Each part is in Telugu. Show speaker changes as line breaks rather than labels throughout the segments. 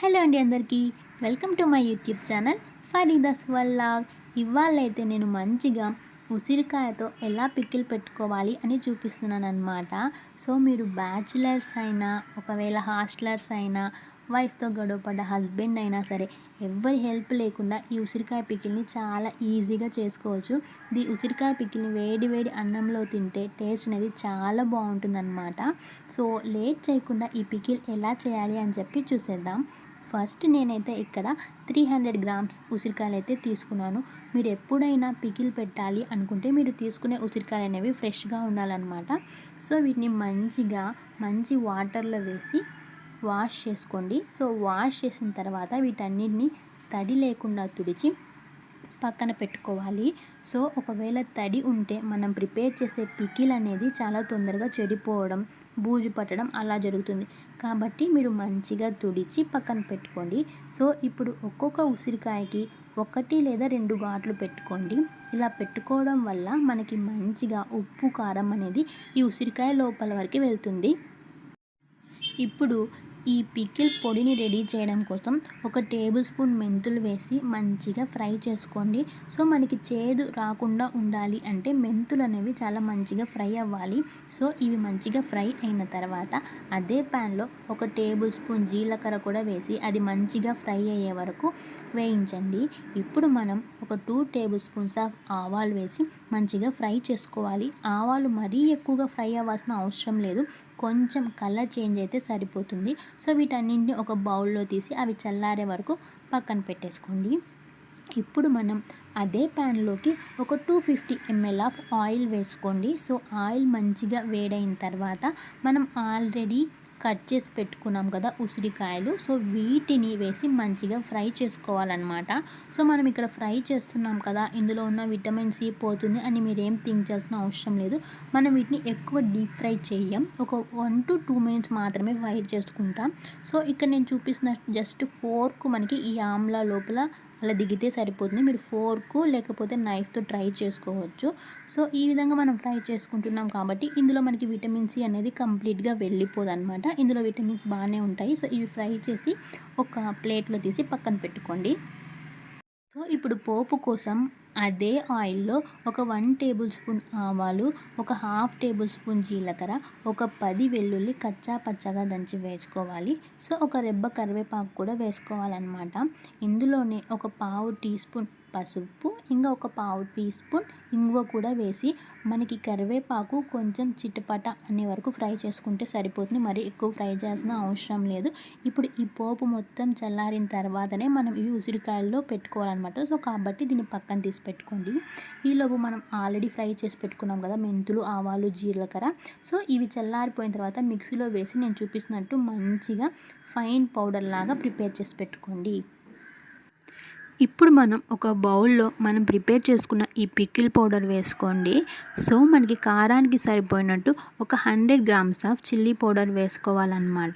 హలో అండి అందరికీ. Welcome to my YouTube channel Farida's vlog ఇవాళైతే నేను మంచిగా ఉసిరికాయతో ఎలా పిక్కిల్ పెట్టుకోవాలి అని చూపిస్తున్నాను అనమాట సో మీరు బ్యాచిలర్స్ అయినా ఒకవేళ హాస్టలర్స్ అయినా వైఫ్తో గొడవపడ్డ హస్బెండ్ అయినా సరే ఎవరి హెల్ప్ లేకుండా ఈ ఉసిరికాయ పికిల్ని చాలా ఈజీగా చేసుకోవచ్చు. ఈ ఉసిరికాయ పికిల్ని వేడి వేడి అన్నంలో తింటే టేస్ట్ అనేది చాలా బాగుంటుందన్నమాట. సో లేట్ చేయకుండా ఈ పికిల్ ఎలా చేయాలి అని చెప్పి చూసేద్దాం. ఫస్ట్ నేనైతే ఇక్కడ త్రీ హండ్రెడ్ గ్రామ్స్ ఉసిరికాయలు అయితే తీసుకున్నాను. మీరు ఎప్పుడైనా పికిల్ పెట్టాలి అనుకుంటే మీరు తీసుకునే ఉసిరికాయలు అనేవి ఫ్రెష్గా ఉండాలన్నమాట. సో వీటిని మంచిగా మంచి వాటర్లో వేసి వాష్ చేసుకోండి. సో వాష్ చేసిన తర్వాత వీటన్నిటిని తడి లేకుండా తుడిచి పక్కన పెట్టుకోవాలి. సో ఒకవేళ తడి ఉంటే మనం ప్రిపేర్ చేసే పికిల్ అనేది చాలా తొందరగా చెడిపోవడం బూజు పట్టడం అలా జరుగుతుంది. కాబట్టి మీరు మంచిగా తుడిచి పక్కన పెట్టుకోండి. సో ఇప్పుడు ఒక్కొక్క ఉసిరికాయకి ఒకటి లేదా రెండు ఘాట్లు పెట్టుకోండి. ఇలా పెట్టుకోవడం వల్ల మనకి మంచిగా ఉప్పు కారం అనేది ఈ ఉసిరికాయ లోపల వరకు వెళ్తుంది. ఇప్పుడు ఈ పికిల్ పొడిని రెడీ చేయడం కోసం ఒక టేబుల్ స్పూన్ మెంతులు వేసి మంచిగా ఫ్రై చేసుకోండి. సో మనకి చేదు రాకుండా ఉండాలి అంటే మెంతులు అనేవి చాలా మంచిగా ఫ్రై అవ్వాలి. సో ఇవి మంచిగా ఫ్రై అయిన తర్వాత అదే ప్యాన్లో ఒక టేబుల్ స్పూన్ జీలకర్ర కూడా వేసి అది మంచిగా ఫ్రై అయ్యే వరకు వేయించండి. ఇప్పుడు మనం ఒక టూ టేబుల్ స్పూన్స్ ఆఫ్ ఆవాలు వేసి మంచిగా ఫ్రై చేసుకోవాలి. ఆవాలు మరీ ఎక్కువగా ఫ్రై అవ్వాల్సిన అవసరం లేదు. కొంచెం కలర్ చేంజ్ అయితే సరిపోతుంది. సో వీటన్నింటిని ఒక బౌల్లో తీసి అవి చల్లారే వరకు పక్కన పెట్టేసుకోండి. ఇప్పుడు మనం అదే ప్యాన్లోకి ఒక two fifty ML of oil వేసుకోండి. సో ఆయిల్ మంచిగా వేడైన తర్వాత మనం ఆల్రెడీ కట్ చేసి పెట్టుకున్నాం కదా ఉసిరికాయలు. సో వీటిని వేసి మంచిగా ఫ్రై చేసుకోవాలన్నమాట. సో మనం ఇక్కడ ఫ్రై చేస్తున్నాం కదా ఇందులో ఉన్న విటమిన్ సి పోతుంది అని మీరేం థింక్ చేసిన అవసరం లేదు. మనం వీటిని ఎక్కువ డీప్ ఫ్రై చేయం. ఒక వన్ టు టూ మినిట్స్ మాత్రమే ఫ్రై చేసుకుంటాం. సో ఇక్కడ నేను చూపిస్తున్న జస్ట్ ఫోర్క్ మనకి ఈ ఆమ్లా లోపల అలా దిగితే సరిపోతుంది. మీరు ఫోర్కు లేకపోతే నైఫ్తో ట్రై చేసుకోవచ్చు. సో ఈ విధంగా మనం ఫ్రై చేసుకుంటున్నాం కాబట్టి ఇందులో మనకి విటమిన్ సి అనేది కంప్లీట్గా వెళ్ళిపోదు అనమాట ఇందులో విటమిన్స్ బాగానే ఉంటాయి. సో ఇవి ఫ్రై చేసి ఒక ప్లేట్లో తీసి పక్కన పెట్టుకోండి. సో ఇప్పుడు పోపు కోసం అదే ఆయిల్లో ఒక వన్ టేబుల్ స్పూన్ ఆవాలు ఒక హాఫ్ టేబుల్ స్పూన్ జీలకర్ర ఒక పది వెల్లుల్లి కచ్చా పచ్చగా దంచి వేసుకోవాలి. సో ఒక రెబ్బ కరివేపాకు కూడా వేసుకోవాలన్నమాట. ఇందులోనే ఒక పావు టీ స్పూన్ పసుపు ఇంకా ఒక పావు టీ స్పూన్ ఇంగువ కూడా వేసి మనకి కరివేపాకు కొంచెం చిటపట అనే వరకు ఫ్రై చేసుకుంటే సరిపోతుంది. మరి ఎక్కువ ఫ్రై చేయాల్సిన అవసరం లేదు. ఇప్పుడు ఈ పోపు మొత్తం చల్లారిన తర్వాతనే మనం ఇవి ఉసిరికాయల్లో పెట్టుకోవాలన్నమాట. సో కాబట్టి దీన్ని పక్కన తీసి పెట్టుకోండి. ఈలోపు మనం ఆల్రెడీ ఫ్రై చేసి పెట్టుకున్నాం కదా మెంతులు ఆవాలు జీలకర్ర. సో ఇవి చల్లారిపోయిన తర్వాత మిక్సీలో వేసి నేను చూపిస్తున్నట్టు మంచిగా ఫైన్ పౌడర్ లాగా ప్రిపేర్ చేసి పెట్టుకోండి. ఇప్పుడు మనం ఒక బౌల్లో మనం ప్రిపేర్ చేసుకున్న ఈ పికిల్ పౌడర్ వేసుకోండి. సో మనకి కారానికి సరిపోయినట్టు ఒక hundred grams of chilli powder వేసుకోవాలన్నమాట.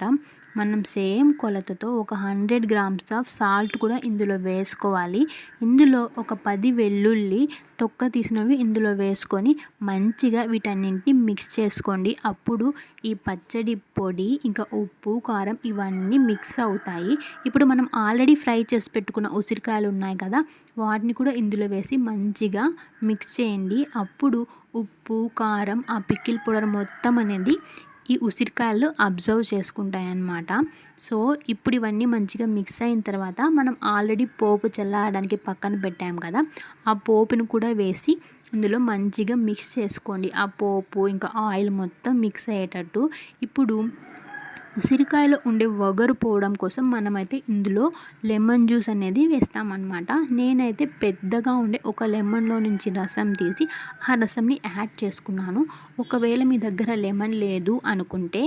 మనం సేమ్ కొలతతో ఒక హండ్రెడ్ గ్రామ్స్ ఆఫ్ సాల్ట్ కూడా ఇందులో వేసుకోవాలి. ఇందులో ఒక పది వెల్లుల్లి తొక్క తీసినవి ఇందులో వేసుకొని మంచిగా వీటన్నింటిని మిక్స్ చేసుకోండి. అప్పుడు ఈ పచ్చడి పొడి ఇంకా ఉప్పు కారం ఇవన్నీ మిక్స్ అవుతాయి. ఇప్పుడు మనం ఆల్రెడీ ఫ్రై చేసి పెట్టుకున్న ఉసిరికాయలు ఉన్నాయి కదా వాటిని కూడా ఇందులో వేసి మంచిగా మిక్స్ చేయండి. అప్పుడు ఉప్పు కారం ఆ పిక్కిల్ పౌడర్ మొత్తం అనేది ఈ ఉసిరికాయలు అబ్జర్వ్ చేసుకుంటాయి అన్నమాట సో ఇప్పుడు ఇవన్నీ మంచిగా మిక్స్ అయిన తర్వాత మనం ఆల్రెడీ పోపు చల్లారడానికి పక్కన పెట్టాము కదా ఆ పోపును కూడా వేసి ఇందులో మంచిగా మిక్స్ చేసుకోండి. ఆ పోపు ఇంకా ఆయిల్ మొత్తం మిక్స్ అయ్యేటట్టు. ఇప్పుడు ఉసిరికాయలో ఉండే వగరు పోవడం కోసం మనమైతే ఇందులో లెమన్ జ్యూస్ అనేది వేస్తామన్నమాట. నేనైతే పెద్దగా ఉండే ఒక లెమన్లో నుంచి రసం తీసి ఆ రసంని యాడ్ చేసుకున్నాను. ఒకవేళ మీ దగ్గర లెమన్ లేదు అనుకుంటే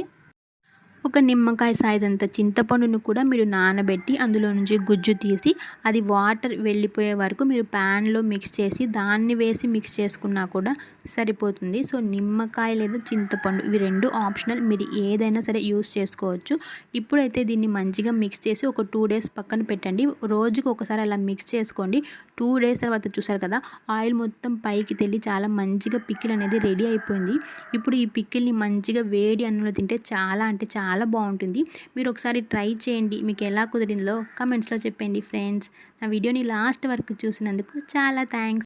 ఒక నిమ్మకాయ సైజ్ అంత చింతపండును కూడా మీరు నానబెట్టి అందులో నుంచి గుజ్జు తీసి అది వాటర్ వెళ్ళిపోయే వరకు మీరు ప్యాన్లో మిక్స్ చేసి దాన్ని వేసి మిక్స్ చేసుకున్నా కూడా సరిపోతుంది. సో నిమ్మకాయ లేదా చింతపండు ఇవి రెండు ఆప్షనల్ మీరు ఏదైనా సరే యూస్ చేసుకోవచ్చు. ఇప్పుడైతే దీన్ని మంచిగా మిక్స్ చేసి ఒక టూ డేస్ పక్కన పెట్టండి. రోజుకి ఒకసారి అలా మిక్స్ చేసుకోండి. టూ డేస్ తర్వాత చూసారు కదా ఆయిల్ మొత్తం పైకి తెల్లి చాలా మంచిగా పిక్కిల్ అనేది రెడీ అయిపోయింది. ఇప్పుడు ఈ పిక్కిల్ని మంచిగా వేడి అన్నంలో తింటే చాలా అంటే చాలా చాలా బాగుంటుంది. మీరు ఒకసారి ట్రై చేయండి. మీకు ఎలా కుదిరిందో కమెంట్స్లో చెప్పండి ఫ్రెండ్స్. నా వీడియోని లాస్ట్ వరకు చూసినందుకు చాలా థ్యాంక్స్